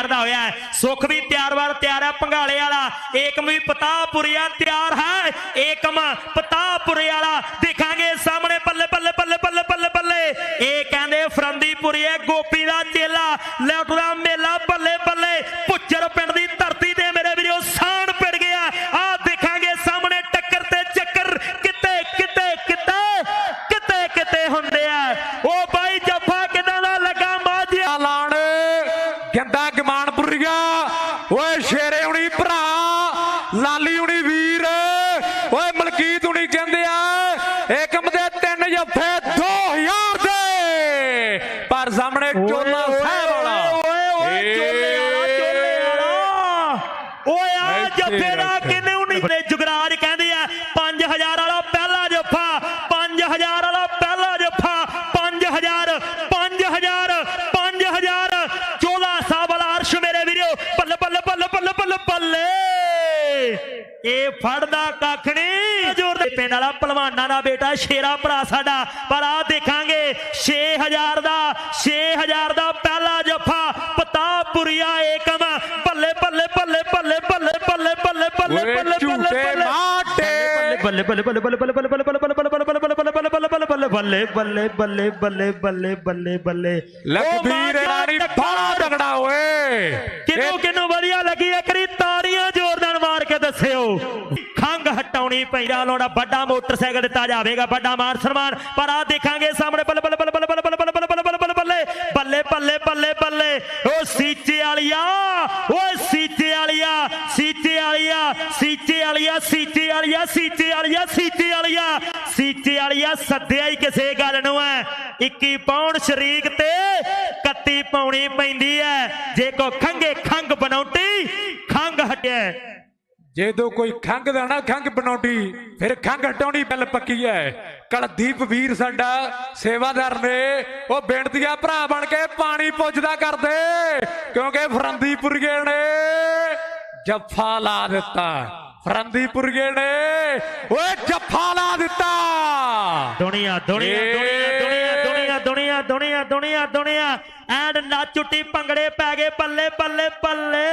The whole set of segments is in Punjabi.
ਕਰਦਾ ਹੋਇਆ ਹੈ। ਸੁਖ ਵੀ ਤਿਆਰ ਵਾਰ ਤਿਆਰ ਹੈ, ਪੰਗਾਲੇ ਵਾਲਾ। ਏਕਮ ਵੀ ਪਤਾਪੁਰੀਆ ਤਿਆਰ ਹੈ। ਏਕਮ ਪਤਾਪੁਰੇ ਵਾਲਾ। ਦੇਖਾਂਗੇ ਸਾਹਮਣੇ ਬੱਲੇ ਬੱਲੇ ਬੱਲੇ ਬੱਲੇ ਬੱਲੇ ਬੱਲੇ ਇਹ ਕਹਿੰਦੇ ਫਰੰਦੀਪੁਰੀਏ ਗੋਪੀ ਦਾ ਚੇਲਾ। ਲੈਟਰਾ ਮੇਲਾ ਬੱਲੇ ਬੱਲੇ ਪੁੱਜਰ ਪਿੰਡ ਦੀ ਧਰਤੀ ਤੇ ਮੇਰੇ ਵੀਰੋ ਸਾਣ ਪਿੜ ਗਿਆ ਆ ਦੇਖਾਂਗੇ ਸਾਹਮਣੇ ਟੱਕਰ ਤੇ ਚੱਕਰ ਕਿਤੇ ਕਿਤੇ ਕਿਤੇ ਕਿਤੇ ਕਿਤੇ ਹੁੰਦੇ ਆ ਉਹ ਬਾਈ ਜੱਫਾ ਕਿਦਾਂ ਦਾ ਲੱਗਾ ਮਾਝਿਆ ਲਾਣ ਗੰਦਾ ਗਮਾਨਪੁਰੀਆ ਓਏ ਸ਼ੇਰੇ ਹੁਣੀ ਭਰਾ ਲਾਲੀ ਹੁਣੀ ਵੀਰ ਓਏ ਮਲਕੀਤ ਹੁਣੀ ਕਹਿੰਦੇ ਆ ਏਕਮ ਦੇ ਤਿੰਨ ਜੱਫੇ 2000 ਦੇ। ਪਰ ਸਾਹਮਣੇ ਚੋਲਾ ਸਾਹਿਬ ਵਾਲਾ। ਓਏ ਓਏ ਚੋਲੇ ਵਾਲਾ ਚੋਲੇ ਵਾਲਾ। ਓਏ ਆ ਜੱਫੇ ਦਾ ਰੱਖ। ਕਿੰਨੇ ਉਨੀ ਨੇ ਜੁਗਰਾਜ ਕਹਿੰਦੇ ਆ 5000 ਵਾਲਾ ਪਹਿਲਾ ਜੱਫਾ 5000 ਵਾਲਾ ਪਹਿਲਾ ਜੱਫਾ 5000 5000 5000 ਚੋਲਾ ਸਾਹਿਬ ਵਾਲਾ ਅਰਸ਼ ਮੇਰੇ ਵੀਰੋ ਬੱਲੇ ਬੱਲੇ ਬੱਲੇ ਬੱਲੇ ਬੱਲੇ ਬੱਲੇ ਇਹ ਫੜਦਾ ਕੱਖ ਨਹੀਂ ਜ਼ੋਰ ਦੇ ਪਿੰਡ ਵਾਲਾ ਪਹਿਲਵਾਨਾਂ ਦਾ ਬੇਟਾ ਸ਼ੇਰਾ ਭਰਾ ਸਾਡਾ ਪਰ ਆ ਦੇਖਾਂਗੇ 6000 ਦਾ 6000 ਦਾ ਪਹਿਲਾ ਜੱਫਾ ਪਤਾਪੁਰੀਆ ਏਕਮ ਬੱਲੇ ਬੱਲੇ ਬੱਲੇ ਬੱਲੇ ਬੱਲੇ ਬੱਲੇ ਬੱਲੇ ਬੱਲੇ ਬੱਲੇ ਮਾਟੇ ਬੱਲੇ ਬੱਲੇ ਬੱਲੇ ਬੱਲੇ ਬੱਲੇ ਬੱਲੇ ਬੱਲੇ ਬੱਲੇ ਬੱਲੇ ਬੱਲੇ ਬੱਲੇ ਬੱਲੇ ਬੱਲੇ ਬੱਲੇ ਬੱਲੇ ਬੱਲੇ ਬੱਲੇ ਬੱਲੇ ਬੱਲੇ ਬੱਲੇ ਬੱਲੇ ਬੱਲੇ ਲਖਬੀਰ ਰਾਣੀ ਬੜਾ ਤਗੜਾ ਓਏ ਕਿਨੂੰ ਕਿਨੂੰ ਵਧੀਆ ਲੱਗੀ ਇੱਕ ਰੀ ਤਾੜੀਆਂ ਜ਼ੋਰਦਾਰ ਮਾਰ ਕੇ ਦੱਸਿਓ ਖੰਗ ਹਟਾਉਣੀ ਪੈਂਦਾ ਲੋੜਾ ਵੱਡਾ ਮੋਟਰਸਾਈਕਲ ਦਿੱਤਾ ਜਾਵੇਗਾ ਵੱਡਾ ਮਾਨ ਸਨਮਾਨ ਪਰ ਆ ਦੇਖਾਂਗੇ ਸਾਹਮਣੇ ਬੱਲੇ ਬੱਲੇ ਬੱਲੇ ਬੱਲੇ ਬੱਲੇ ਬੱਲੇ ਬੱਲੇ ਬੱਲੇ ਬੱਲੇ ਬੱਲੇ ਬੱਲੇ ਬੱਲੇ ਬੱਲੇ ਬੱਲੇ ਬੱਲੇ ਓ ਸੀਚੇ ਵਾਲੀਆ ਓਏ ਸੀਚੇ ਵਾਲੀਆ ਸੀਚੇ ਵਾਲੀਆ ਸੀਚੇ ਵਾਲੀਆ ਸੀਚੇ ਵਾਲੀਆ ਸੀਚੇ ਵਾਲੀਆ। ਸੀਚੇ ਵਾਲੀਆ ਸੱਦਿਆ ਹੀ ਕਿਸੇ ਗੱਲ ਨੂੰ ਐ। 21 ਪੌਂਡ ਸ਼ਰੀਕ ਤੇ 31 ਪਾਉਣੀ ਪੈਂਦੀ ਐ। ਜੇ ਕੋ ਖੰਗੇ ਖੰਗ ਬਣਾਉਟੀ ਖੰਗ ਹਟਿਆ। ਜਦੋਂ ਕੋਈ ਖੰਘਦਾ ਨਾ ਖੰਘ ਬਣਾਉਂਦੀ ਫਿਰ ਖੰਘ ਹਟਾਉਣੀ ਬਿੱਲ ਪੱਕੀ ਐ। ਕਲਦੀਪ ਵੀਰ ਸਾਡਾ ਸੇਵਾਦਾਰ ਨੇ, ਉਹ ਬੇਨਤੀਆ ਭਰਾ ਬਣ ਕੇ ਪਾਣੀ ਪੁੱਜਦਾ ਕਰਦੇ, ਕਿਉਂਕਿ ਫਰੰਦੀਪੁਰਗੇ ਨੇ। ਜੱਫਾ ਲਾ ਦਿੱਤਾ। ਫਰੰਦੀਪੁਰਗੇ ਨੇ ਓਏ ਜੱਫਾ ਲਾ ਦਿੱਤਾ। ਦੁਨੀਆ ਦੁਨੀਆ ਦੁਨੀਆ ਦੁਨੀਆ ਦੁਨੀਆ ਦੁਨੀਆ ਦੁਨੀਆ ਐਂਡ ਨੱਚ ਉੱਟੀ ਭੰਗੜੇ ਪੈ ਗਏ ਬੱਲੇ ਬੱਲੇ ਬੱਲੇ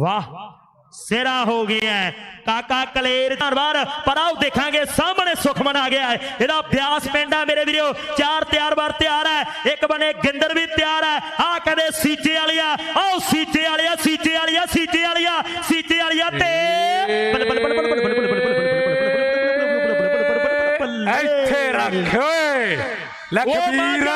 ਵਾਹ ਸਿਰਾ ਹੋ ਗਿਆ ਕਾਕਾ ਕਲੇਰ ਧਰਵਾਰ ਪਰ ਆਓ ਦੇਖਾਂਗੇ ਸਾਹਮਣੇ ਸੁਖਮਨ ਆ ਗਿਆ ਹੈ। ਇਹਦਾ ਬਿਆਸ ਪਿੰਡਾ ਮੇਰੇ ਵੀਰੋ। ਚਾਰ ਤਿਆਰ ਵਾਰ ਤਿਆਰ ਹੈ। ਇੱਕ ਬਨੇ ਗਿੰਦਰ ਵੀ ਤਿਆਰ ਹੈ। ਆ ਕਦੇ ਸੀਚੇ ਵਾਲਿਆ। ਆਓ ਸੀਜੇ ਵਾਲਿਆ ਵਾਲਿਆ ਸੀਜੇ ਵਾਲਿਆ ਸੀਜੇ ਵਾਲਿਆ ਤੇ ਬੱਲ ਬੱਲ ਬੱਲ ਬੱਲ ਬੱਲ ਬੱਲ ਬੱਲ ਇੱਥੇ ਰੱਖ ਓਏ ਲਖਬੀਰ